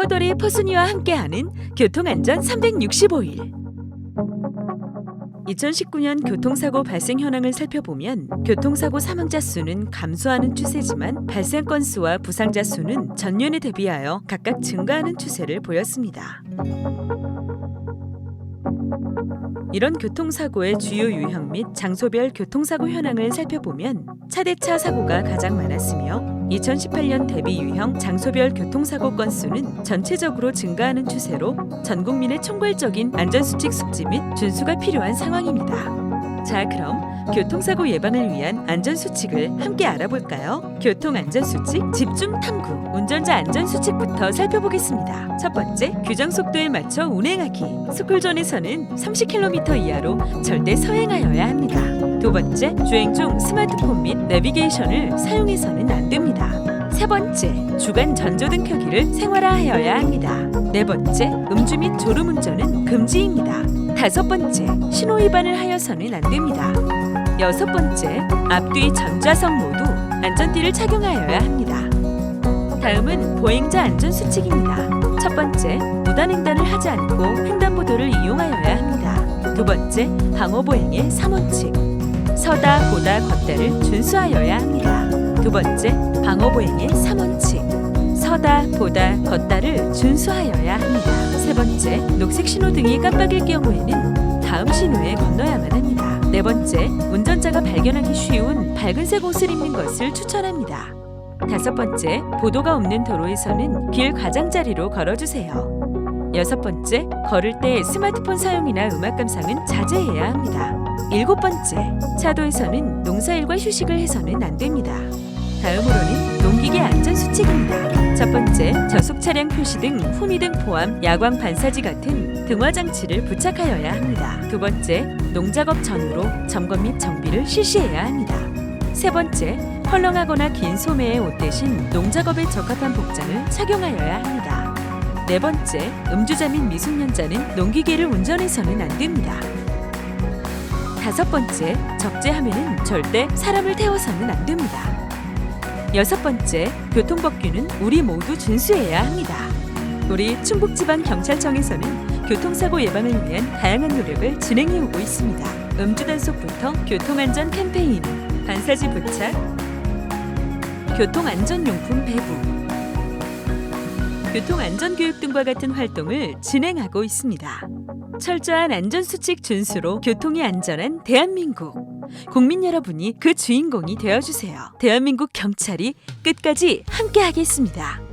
퍼더리 퍼순이와 함께하는 교통안전 365일. 2019년 교통사고 발생 현황을 살펴보면 교통사고 사망자 수는 감소하는 추세지만 발생 건수와 부상자 수는 전년에 대비하여 각각 증가하는 추세를 보였습니다. 이런 교통사고의 주요 유형 및 장소별 교통사고 현황을 살펴보면 차대차 사고가 가장 많았으며 2018년 대비 유형 장소별 교통사고 건수는 전체적으로 증가하는 추세로 전 국민의 총괄적인 안전수칙 숙지 및 준수가 필요한 상황입니다. 자, 그럼 교통사고 예방을 위한 안전수칙을 함께 알아볼까요? 교통안전수칙 집중 탐구 운전자 안전수칙부터 살펴보겠습니다. 첫 번째, 규정 속도에 맞춰 운행하기. 스쿨존에서는 30km 이하로 절대 서행하여야 합니다. 두 번째, 주행 중 스마트폰 및 내비게이션을 사용해서는 안 됩니다. 세 번째, 주간 전조등 켜기를 생활화하여야 합니다. 네 번째, 음주 및 졸음 운전은 금지입니다. 다섯 번째, 신호 위반을 하여서는 안 됩니다. 여섯 번째, 앞뒤 전좌석 모두 안전띠를 착용하여야 합니다. 다음은 보행자 안전 수칙입니다. 첫 번째, 무단횡단을 하지 않고 횡단보도를 이용하여야 합니다. 두 번째, 방어 보행의 3원칙. 서다, 보다, 걷다를 준수하여야 합니다. 두 번째, 방어 보행의 3원칙. 서다, 보다, 걷다를 준수하여야 합니다. 세 번째, 녹색 신호등이 깜빡일 경우에는 다음 신호에 건너야만 합니다. 네 번째, 운전자가 발견하기 쉬운 밝은색 옷을 입는 것을 추천합니다. 다섯 번째, 보도가 없는 도로에서는 길 가장자리로 걸어주세요. 여섯 번째, 걸을 때 스마트폰 사용이나 음악 감상은 자제해야 합니다. 일곱 번째, 차도에서는 농사일과 휴식을 해서는 안 됩니다. 다음으로는 농기계 안전 수칙입니다. 첫 번째, 저속 차량 표시 등 후미 등 포함 야광 반사지 같은 등화 장치를 부착하여야 합니다. 두 번째, 농작업 전후로 점검 및 정비를 실시해야 합니다. 세 번째, 헐렁하거나 긴 소매의 옷 대신 농작업에 적합한 복장을 착용하여야 합니다. 네 번째, 음주자 및 미숙년자는 농기계를 운전해서는 안 됩니다. 다섯 번째, 적재하면은 절대 사람을 태워서는 안 됩니다. 여섯 번째, 교통법규는 우리 모두 준수해야 합니다. 우리 충북지방경찰청에서는 교통사고 예방을 위한 다양한 노력을 진행해 오고 있습니다. 음주 단속부터 교통안전 캠페인, 반사지 부착, 교통안전용품 배부, 교통안전교육 등과 같은 활동을 진행하고 있습니다. 철저한 안전수칙 준수로 교통이 안전한 대한민국. 국민 여러분이 그 주인공이 되어주세요. 대한민국 경찰이 끝까지 함께하겠습니다.